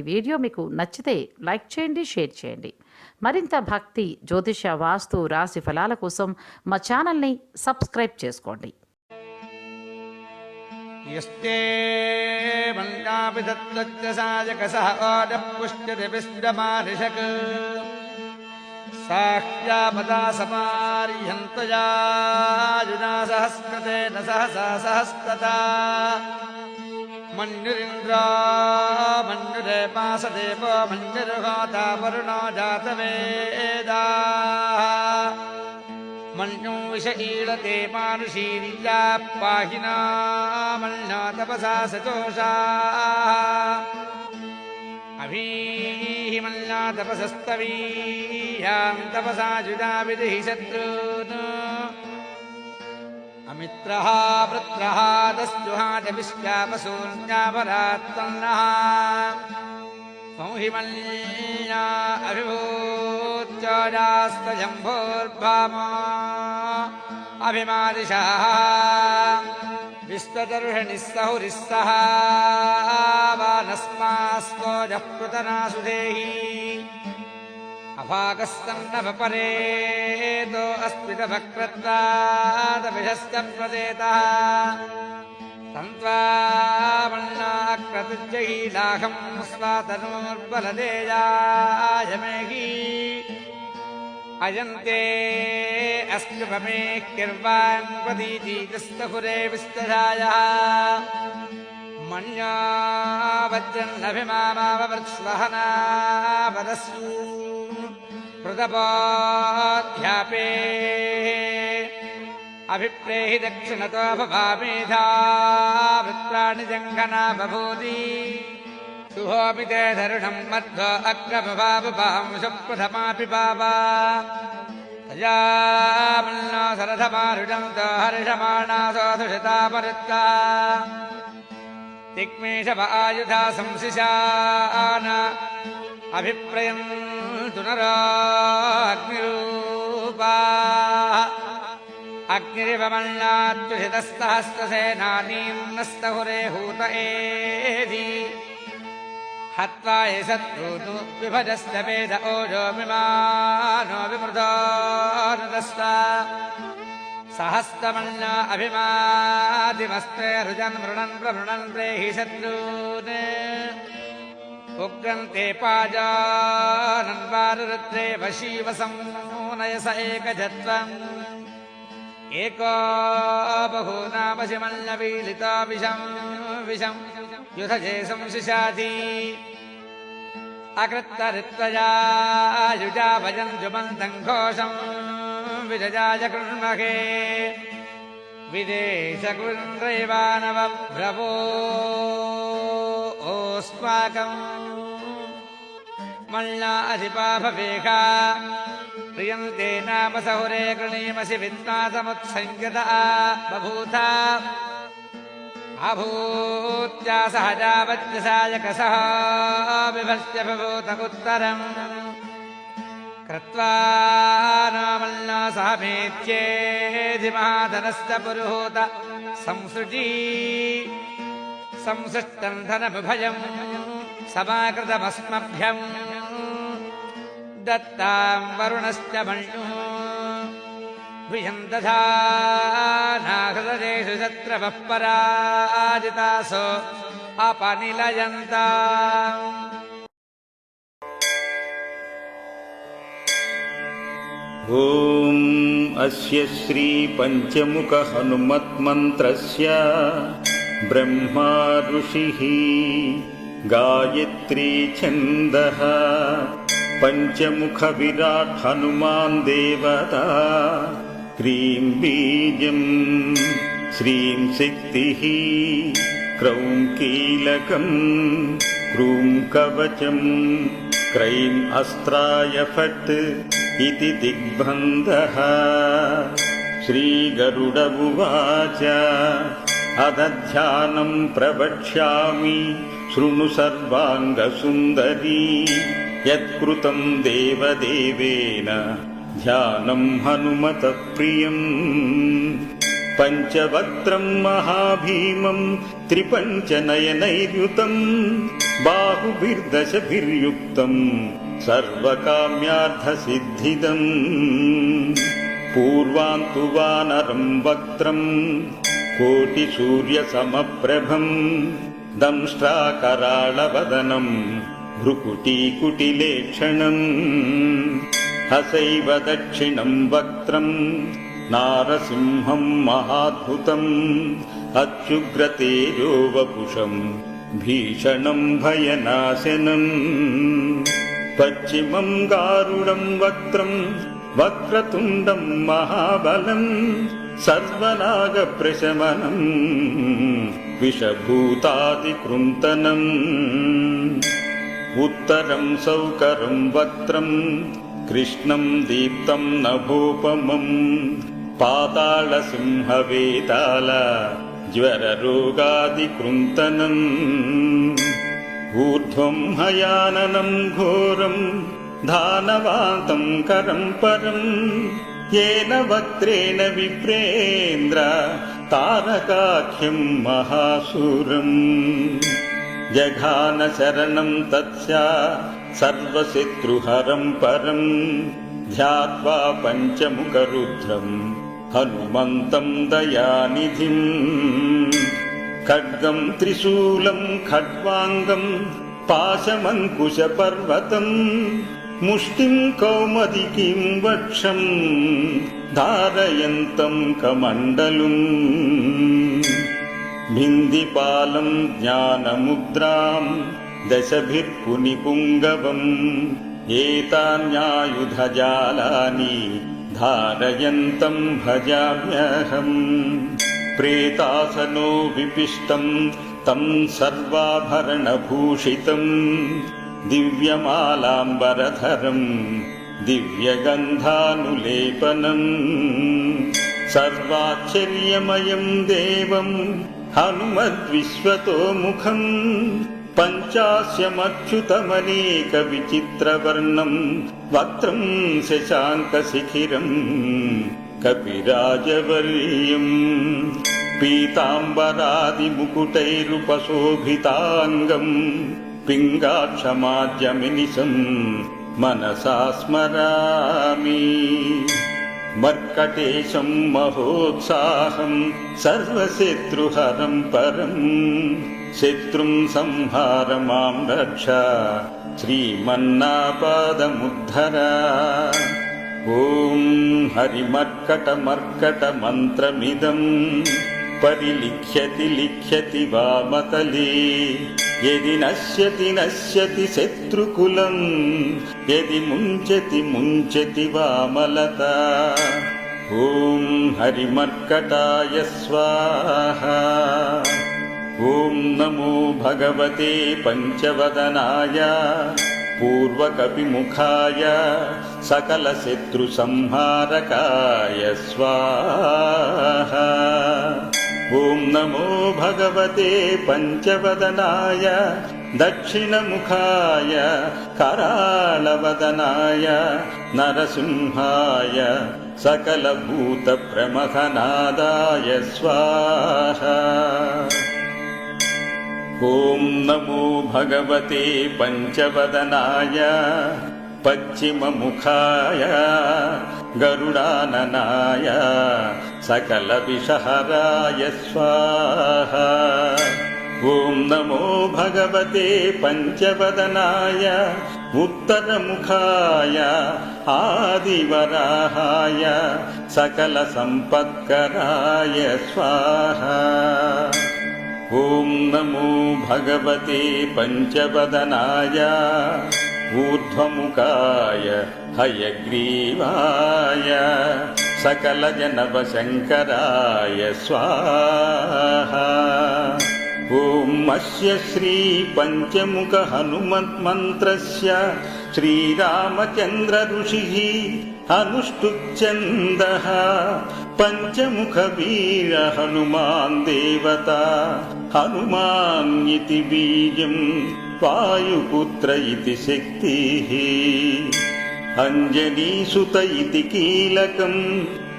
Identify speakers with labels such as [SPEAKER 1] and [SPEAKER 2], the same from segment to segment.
[SPEAKER 1] ఈ వీడియో మీకు నచ్చితే లైక్ చేయండి షేర్ చేయండి. మరింత భక్తి జ్యోతిష వాస్తు రాశి ఫలాల కోసం మా ఛానల్ని సబ్స్క్రైబ్ చేసుకోండి.
[SPEAKER 2] సాహ్యాపదా సహస్రతే సహసా సహస్కృత मन्युरिन्द्रा मन्युरेपासदे पञ्जुर्घाता परुणा दातवेदाः मन्यो विष ईडते पानुशीलिता पाहिना मन्ना तपसा सतोषा। अभीः अवी मल्नातपसस्तवीयामि तपसा जुदाविधि शत्रून्। मित्रः पुत्रहा दस्तुहा जिश्वापसून्यापरात्पन्नः मौहि मलीया अभिभूचास्त्व जम्भोर्भामा अभिमादिशाः विश्वदर्शनिः सह हृदिः सहा वा नस्मास्त्व जः वाकस्तव परेतो प्रदेतः। तभक्रत्वादभिजस्तप्रदेतः स्वातनोर्बलदेयायमेही अयन्ते अस्ति ममेकिर्वाम् प्रदीतिस्थ हुरे विस्तजायः मण्या वज्रन्नभि मामा वृतपोऽध्यापे अभिप्रेहि दक्षिणतो पामेधा वृत्राणि जङ्घना बभूति। सुहोऽपि ते धरुषम् मध्व अग्रभवापंशम् प्रथमापि पापा तो हर्षमाणा साधुशतापरुत्ता तिक्मेषव आयुधा संसिशान अभिप्रयन्तु नराग्निरूपा। अग्निरिवमन्नात्युषितस्तहस्रसेनानीम्नस्तहुरे हूत एधि। हत्वा ये शत्रूनु विभजस्त वेद ओजो विमानो विमृदोनुदस्त सहस्रमन्ना अभिमादिमस्ते रुजन् मृणन् प्रमृणन् प्रेहि शत्रून् उक्रन्ते पाजानन्वारुत्रे वशीवसम् नयस एकजत्वम्। एको बहूनामशिमल्लवीलिता विषम् विषम् युधजे संशुशाची अकृत्तरित्वया युजा भजन् जुमन्तम् घोषम् विजजाय कृण्महे। विदेशकृन्द्रैवानवभ्रवो ओस्माकम् मल्ला अधिपा भवेखा प्रियन्ते नाम सहुरे गृणीमसि विद्वासमुत्सङ्गता बभूथा अभूत्या सहजावत्यसायकसः विभस्य बभूत उत्तरम् कृत्वा नामण्णा सहमेत्येधिमहाधनश्च पुरुहूत संसृष्टम् धनमुभयम् समाकृतमस्मभ्यम्। दत्ताम् वरुणश्च मण्णो दधा नाहृदेषु शत्रवः पराजितासो अपनिलयन्ता
[SPEAKER 3] ॐ अस्य श्रीपञ्चमुखहनुमत्मन्त्रस्य ब्रह्मा ऋषिः गायत्री छन्दः पञ्चमुखविराट् हनुमान् देवता क्रीं बीजम् श्रीं शक्तिः क्रौं कीलकम् क्रूं कवचम् क्रैम् अस्त्राय फट् इति दिग्बन्धः। श्रीगरुड उवाच अदध्यानम् प्रवक्ष्यामि शृणु सर्वाङ्गसुन्दरी। यत्कृतम् देवदेवेन ध्यानम् हनुमतः प्रियम् पञ्चवक्त्रम् महाभीमम् त्रिपञ्चनयनैर्युतम् बाहुभिर्दशभिर्युक्तम् सर्वकाम्यार्थसिद्धिदम् पूर्वान्तु वानरम् वक्त्रम् कोटिसूर्यसमप्रभम् दंष्ट्राकराळवदनम् भ्रुकुटीकुटिलेक्षणम् हसैव दक्षिणम् वक्त्रम् नारसिंहम् महाद्भुतम् अत्युग्रतेजो वपुषम् भीषणम् भयनाशनम् पश्चिमम् गारुडम् वक्त्रम् वक्रतुण्डम् महाबलम् सर्वनागप्रशमनम् विषभूतादिकृन्तनम् उत्तरम् सौकरम् वक्त्रम् कृष्णम् दीप्तम् नभोपमम् పాతాళ సింహవేతాళ జ్వరరోగాదికృంతనం. ఊర్ధ్వం హయాననం ఘోరం దానవాంతం కరం పరం. ఏన వక్త్రేణ విప్రేంద్ర తారకాఖ్యం మహాసూరం జఘాన శరణం తత్స్యా సర్వశత్రుహరం పరం. ధ్యాత్వా పంచముఖరుద్రం हनुमन्तम् दयानिधिम् खड्गम् त्रिशूलम् खड्वाङ्गम् पाशमङ्कुशपर्वतम् मुष्टिम् कौमदिकीम् वक्षम् धारयन्तम् कमण्डलुम् भिन्दिपालम् ज्ञानमुद्राम् दशभिर्पुनिपुङ्गवम् एतान्यायुधजालानि धारयन्तम् भजाम्यहम् प्रेतासनो विपिष्टम् तम् सर्वाभरणभूषितम् दिव्यमालाम्बरधरम् दिव्यगन्धानुलेपनम् सर्वाश्चर्यमयम् देवम् हनुमद्विश्वतो मुखम् पञ्चास्यमच्युतमनेकविचित्रवर्णम् वक्त्रम् शशाङ्कशिखिरम् कपिराजवर्यम् पीताम्बरादिमुकुटैरुपशोभिताङ्गम् पिङ्गाक्षमाद्यमिनिशम् मनसा स्मरामि मर्कटेशम् महोत्साहम् सर्वशत्रुहरम् परम् శత్రుం సంహార మాం రక్ష. శ్రీమన్నాపాదముద్ధర. ఓం హరిమర్కటమర్కటమంత్రమిదం. పరిలిఖ్యతి లిఖ్యతి వామతలే. యది నశ్యతి నశ్యతి శత్రుకులం. యది ముంచతి ముంచతి వామలత. ఓం హరిమర్కటాయ స్వాహ. ॐ नमो भगवते पञ्चवदनाय पूर्वकपिमुखाय सकलशत्रुसंहारकाय स्वाहा ॐ नमो भगवते पञ्चवदनाय दक्षिणमुखाय करालवदनाय नरसिंहाय सकलभूतप्रमथनादाय स्वाहा ॐ नमो भगवते पञ्चवदनाय पश्चिममुखाय गरुडाननाय सकलविषहराय स्वाहा ॐ नमो भगवते पञ्चवदनाय उत्तरमुखाय आदिवराहाय सकलसम्पत्कराय स्वाहा ॐ नमो भगवते पञ्चवदनाय ऊर्ध्वमुखाय हयग्रीवाय सकलजनवशङ्कराय स्वाहा ॐ अस्य श्रीपञ्चमुखहनुमन्मन्त्रस्य श्रीरामचन्द्रऋषिः अनुष्टुच्छन्दः पञ्चमुखवीर हनुमान् देवता हनुमान् इति बीजम् वायुपुत्र इति शक्तिः अञ्जनीसुत इति कीलकम्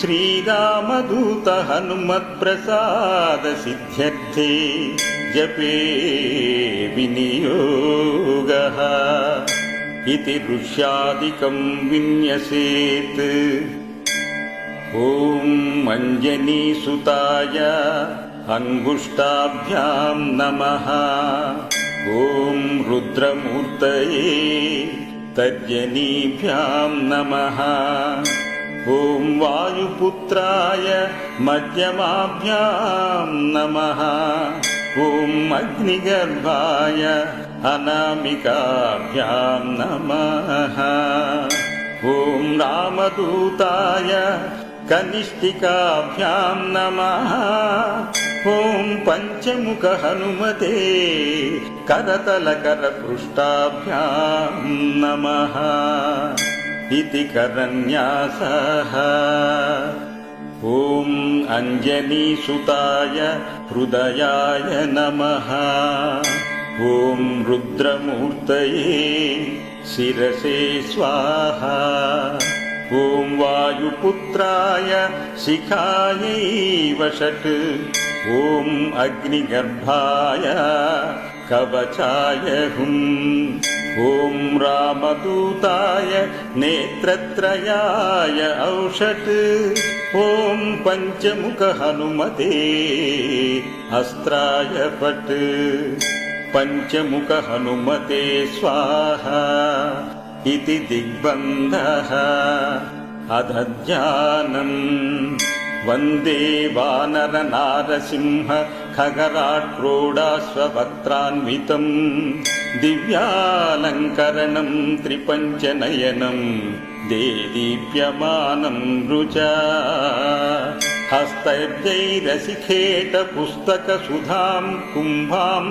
[SPEAKER 3] శ్రీరామదూత హనుమత్ప్రసాద సిద్ధ్యర్థే జపే इति वृक्षादिकम् विन्यसेत्। ॐ मञ्जनीसुताय अङ्गुष्ठाभ्याम् नमः। ॐ रुद्रमूर्तये तर्जनीभ्याम् नमः। ॐ वायुपुत्राय मध्यमाभ्याम् नमः। ॐ अग्निगर्भाय अनामिकाभ्यां नमः ॐ रामदूताय कनिष्ठिकाभ्यां नमः ॐ पञ्चमुखहनुमते करतलकरपृष्ठाभ्यां नमः इति करन्यासः ॐ अञ्जनीसुताय हृदयाय नमः ॐ रुद्रमूर्तये शिरसे स्वाहा ॐ वायुपुत्राय शिखायै वषट् ॐ अग्निगर्भाय कवचाय हुम् ॐ रामदूताय नेत्रत्रयाय औषट् ॐ पञ्चमुखहनुमते अस्त्राय पट् पञ्चमुखहनुमते स्वाहा इति दिग्बन्धः अदध्यानम् वन्दे वानरनारसिंह खगराट्रोडाश्ववक्त्रान्वितम् दिव्यालङ्करणम् त्रिपञ्चनयनम् देदीप्यमानम् रुचा हस्तैर्जैरसिखेटपुस्तकसुधाम् कुम्भाम्